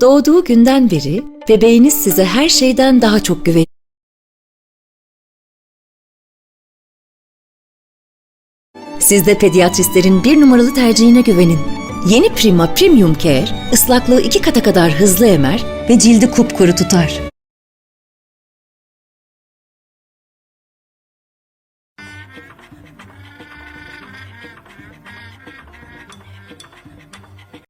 Doğduğu günden beri bebeğiniz size her şeyden daha çok güveniyor. Siz de pediatristlerin bir numaralı tercihine güvenin. Yeni Prima Premium Care, ıslaklığı iki kata kadar hızlı emer ve cildi kupkuru tutar.